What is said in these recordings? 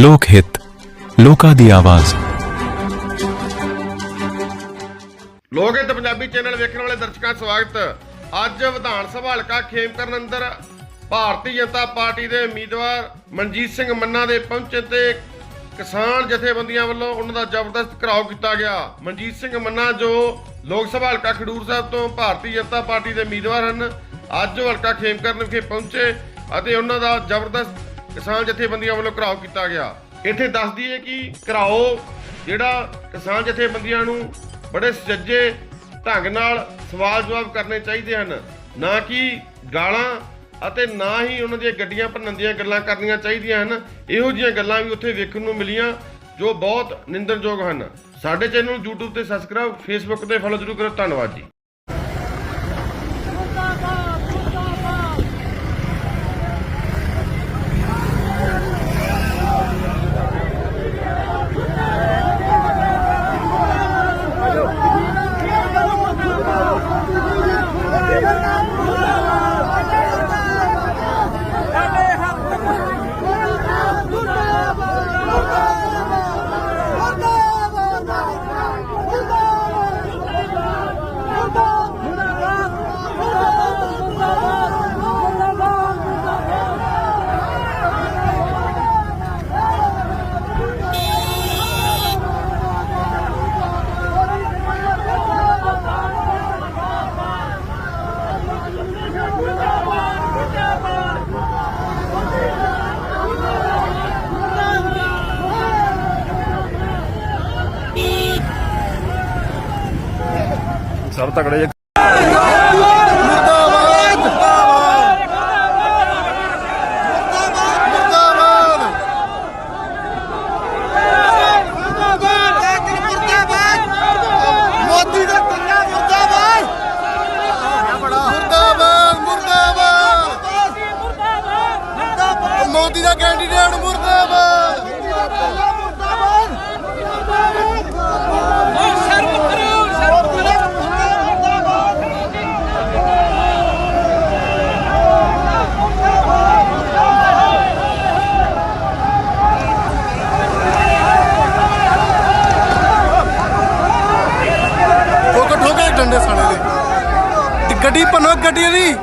ਲੋਕ ਹਿੱਤ, ਲੋਕਾਂ ਦੀ ਆਵਾਜ਼। ਲੋਕ ਹਿੱਤ ਪੰਜਾਬੀ ਚੈਨਲ ਵੇਖਣ ਵਾਲੇ ਦਰਸ਼ਕਾਂ ਸਵਾਗਤ। ਅੱਜ ਵਿਧਾਨ ਸਭਾ ਹਲਕਾ ਖੇਮਕਰਨ ਅੰਦਰ ਭਾਰਤੀ ਜਨਤਾ ਪਾਰਟੀ ਦੇ ਉਮੀਦਵਾਰ ਮਨਜੀਤ ਸਿੰਘ ਮੰਨਾ ਦੇ ਪਹੁੰਚਣ ਤੇ ਕਿਸਾਨ ਜਥੇਬੰਦੀਆਂ ਵੱਲੋਂ ਉਹਨਾਂ ਦਾ ਜ਼ਬਰਦਸਤ ਘਰਾਓ ਕੀਤਾ ਗਿਆ। ਮਨਜੀਤ ਸਿੰਘ ਮੰਨਾ ਜੋ ਲੋਕ ਸਭਾ ਹਲਕਾ ਖਡੂਰ ਸਾਹਿਬ ਤੋਂ ਭਾਰਤੀ ਜਨਤਾ ਪਾਰਟੀ ਦੇ ਉਮੀਦਵਾਰ ਹਨ, ਅੱਜ ਉਹ ਹਲਕਾ ਖੇਮਕਰਨ ਵਿਖੇ ਪਹੁੰਚੇ ਅਤੇ ਉਹਨਾਂ ਦਾ ਜ਼ਬਰਦਸਤ ਕਿਸਾਨ ਜਥੇਬੰਦੀਆਂ ਵੱਲੋਂ ਘਰਾਓ ਕੀਤਾ ਗਿਆ। ਇੱਥੇ ਦੱਸ ਦਈਏ ਕਿ ਘਰਾਓ ਜਿਹੜਾ ਕਿਸਾਨ ਜਥੇਬੰਦੀਆਂ ਨੂੰ ਬੜੇ ਸੁਚੱਜੇ ਢੰਗ ਨਾਲ ਸਵਾਲ ਜਵਾਬ ਕਰਨੇ ਚਾਹੀਦੇ ਹਨ। ਨਾ ਕਿ ਗਾਲਾਂ ਅਤੇ ਨਾ ਹੀ ਉਹਨਾਂ ਦੀਆਂ ਗੱਡੀਆਂ ਭੰਨਣ ਦੀਆਂ ਗੱਲਾਂ ਕਰਨੀਆਂ ਚਾਹੀਦੀਆਂ ਹਨ। ਇਹੋ ਜਿਹੀਆਂ ਗੱਲਾਂ ਵੀ ਉੱਥੇ ਵੇਖਣ ਨੂੰ ਮਿਲੀਆਂ, ਜੋ ਬਹੁਤ ਨਿੰਦਣਯੋਗ ਹਨ। ਸਾਡੇ ਚੈਨਲ ਨੂੰ YouTube ਤੇ ਸਬਸਕ੍ਰਾਈਬ Facebook ਤੇ ਫੋਲੋ ਜ਼ਰੂਰ ਕਰੋ। ਧੰਨਵਾਦ ਜੀ। ਸਭ ਤਕੜੇ ਦੇ ਗੱਡੀ ਭੰਨੋ ਗੱਡੀ ਦੀ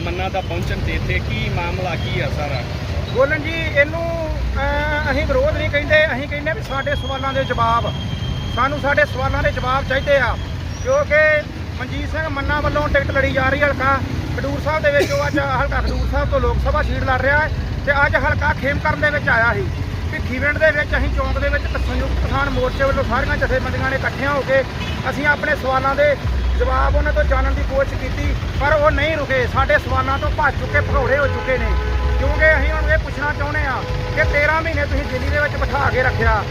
ਮੰਨਾ ਦਾ ਪਹੁੰਚਣ ਤੇ ਇੱਥੇ ਕੀ ਮਾਮਲਾ ਕੀ ਆ ਸਾਰਾ? ਬੋਲਣ ਜੀ ਇਹਨੂੰ ਅਸੀਂ ਵਿਰੋਧ ਨਹੀਂ ਕਹਿੰਦੇ ਅਸੀਂ ਕਹਿੰਦੇ ਵੀ ਸਾਡੇ ਸਵਾਲਾਂ ਦੇ ਜਵਾਬ ਸਾਨੂੰ ਸਾਡੇ ਸਵਾਲਾਂ ਦੇ ਜਵਾਬ ਚਾਹੀਦੇ ਆ ਕਿਉਂਕਿ ਮਨਜੀਤ ਸਿੰਘ ਮੰਨਾ ਵੱਲੋਂ ਟਿਕਟ ਲੜੀ ਜਾ ਰਹੀ ਹਲਕਾ ਖਡੂਰ ਸਾਹਿਬ ਦੇ ਵਿੱਚ ਉਹ ਅੱਜ ਹਲਕਾ ਖਡੂਰ ਸਾਹਿਬ ਤੋਂ ਲੋਕ ਸਭਾ ਸੀਟ ਲੜ ਰਿਹਾ ਹੈ ਤੇ ਅੱਜ ਹਲਕਾ ਖੇਮਕਰਨ ਦੇ ਵਿੱਚ ਆਇਆ ਸੀ। ਭਿੱਖੀਵਿੰਡ ਦੇ ਵਿੱਚ ਅਸੀਂ ਚੌਂਕ ਦੇ ਵਿੱਚ ਸੰਯੁਕਤ ਕਿਸਾਨ ਮੋਰਚੇ ਵੱਲੋਂ ਸਾਰੀਆਂ ਜਥੇਬੰਦੀਆਂ ਨੇ ਇਕੱਠੀਆਂ ਹੋ ਕੇ ਅਸੀਂ ਆਪਣੇ ਸਵਾਲਾਂ ਦੇ ਜਵਾਬ ਉਹਨਾਂ ਤੋਂ ਜਾਣਨ ਦੀ ਕੋਸ਼ਿਸ਼ ਕੀਤੀ, ਪਰ ਉਹ ਨਹੀਂ ਰੁਕੇ। ਸਾਡੇ ਸਵਾਲਾਂ ਤੋਂ ਭੱਜ ਚੁੱਕੇ, ਭਗੌੜੇ ਹੋ ਚੁੱਕੇ ਨੇ। ਕਿਉਂਕਿ ਅਸੀਂ ਉਹਨਾਂ ਇਹ ਪੁੱਛਣਾ ਚਾਹੁੰਦੇ ਆ ਕਿ 13 ਮਹੀਨੇ ਤੁਸੀਂ ਦਿੱਲੀ ਦੇ ਵਿੱਚ ਬਿਠਾ ਕੇ ਰੱਖਿਆ।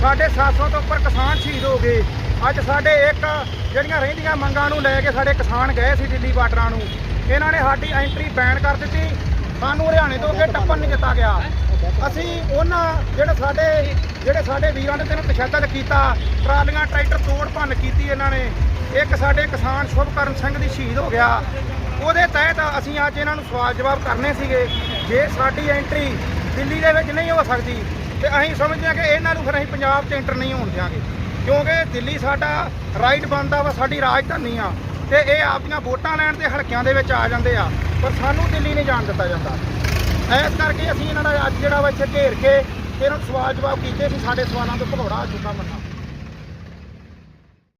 ਸਾਡੇ 700 ਤੋਂ ਉੱਪਰ ਕਿਸਾਨ ਸ਼ਹੀਦ ਹੋ ਗਏ। ਅੱਜ ਸਾਡੇ ਇੱਕ ਜਿਹੜੀਆਂ ਰਹਿੰਦੀਆਂ ਮੰਗਾਂ ਨੂੰ ਲੈ ਕੇ ਸਾਡੇ ਕਿਸਾਨ ਗਏ ਸੀ ਦਿੱਲੀ ਬਾਰਡਰਾਂ ਨੂੰ। ਇਹਨਾਂ ਨੇ ਸਾਡੀ ਐਂਟਰੀ ਬੈਨ ਕਰ ਦਿੱਤੀ। ਸਾਨੂੰ ਹਰਿਆਣੇ ਤੋਂ ਅੱਗੇ ਟੱਪਣ ਨਹੀਂ ਦਿੱਤਾ ਗਿਆ। ਅਸੀਂ ਉਹਨਾਂ ਜਿਹੜੇ ਸਾਡੇ ਜਿਹੜੇ ਸਾਡੇ ਵੀਰਾਂ ਨੇ ਤੈਨੂੰ ਤਸ਼ੱਦਦ ਕੀਤਾ, ਟਰਾਲੀਆਂ, ਟਰੈਕਟਰ ਤੋੜ ਭੰਨ ਕੀਤੀ ਇਹਨਾਂ ਨੇ, ਇੱਕ ਸਾਡੇ ਕਿਸਾਨ ਸ਼ੁਭਕਰਨ ਸਿੰਘ ਦੀ ਸ਼ਹੀਦ ਹੋ ਗਿਆ। ਉਹਦੇ ਤਹਿਤ ਅਸੀਂ ਅੱਜ ਇਹਨਾਂ ਨੂੰ ਸਵਾਲ ਜਵਾਬ ਕਰਨੇ ਸੀਗੇ, ਜੇ ਸਾਡੀ ਐਂਟਰੀ ਦਿੱਲੀ ਦੇ ਵਿੱਚ ਨਹੀਂ ਹੋ ਸਕਦੀ, ਤੇ ਅਸੀਂ ਸਮਝਦੇ ਹਾਂ ਕਿ ਇਹਨਾਂ ਨੂੰ ਫਿਰ ਅਸੀਂ ਪੰਜਾਬ 'ਚ ਐਂਟਰ ਨਹੀਂ ਹੋਣ ਦਿਆਂਗੇ। ਕਿਉਂਕਿ ਦਿੱਲੀ ਸਾਡਾ ਰਾਈਟ ਬਣਦਾ ਵਾ, ਸਾਡੀ ਰਾਜਧਾਨੀ ਆ, ਤੇ ਇਹ ਆਪਦੀਆਂ ਵੋਟਾਂ ਲੈਣ ਦੇ ਹਲਕਿਆਂ ਦੇ ਵਿੱਚ ਆ ਜਾਂਦੇ ਆ, ਪਰ ਸਾਨੂੰ ਦਿੱਲੀ ਨਹੀਂ ਜਾਣ ਦਿੱਤਾ ਜਾਂਦਾ। ਇਸ ਕਰਕੇ ਅਸੀਂ ਇਹਨਾਂ ਦਾ ਅੱਜ ਜਿਹੜਾ ਵਾ ਇੱਥੇ ਘੇਰ ਕੇ ਇਹਨਾਂ ਨੂੰ ਸਵਾਲ ਜਵਾਬ ਕੀਤੇ ਸੀ ਸਾਡੇ ਸਵਾਲਾਂ ਤੋਂ ਭਗੌੜਾ ਆ ਚੁੱਕਾ ਮੰਨਾ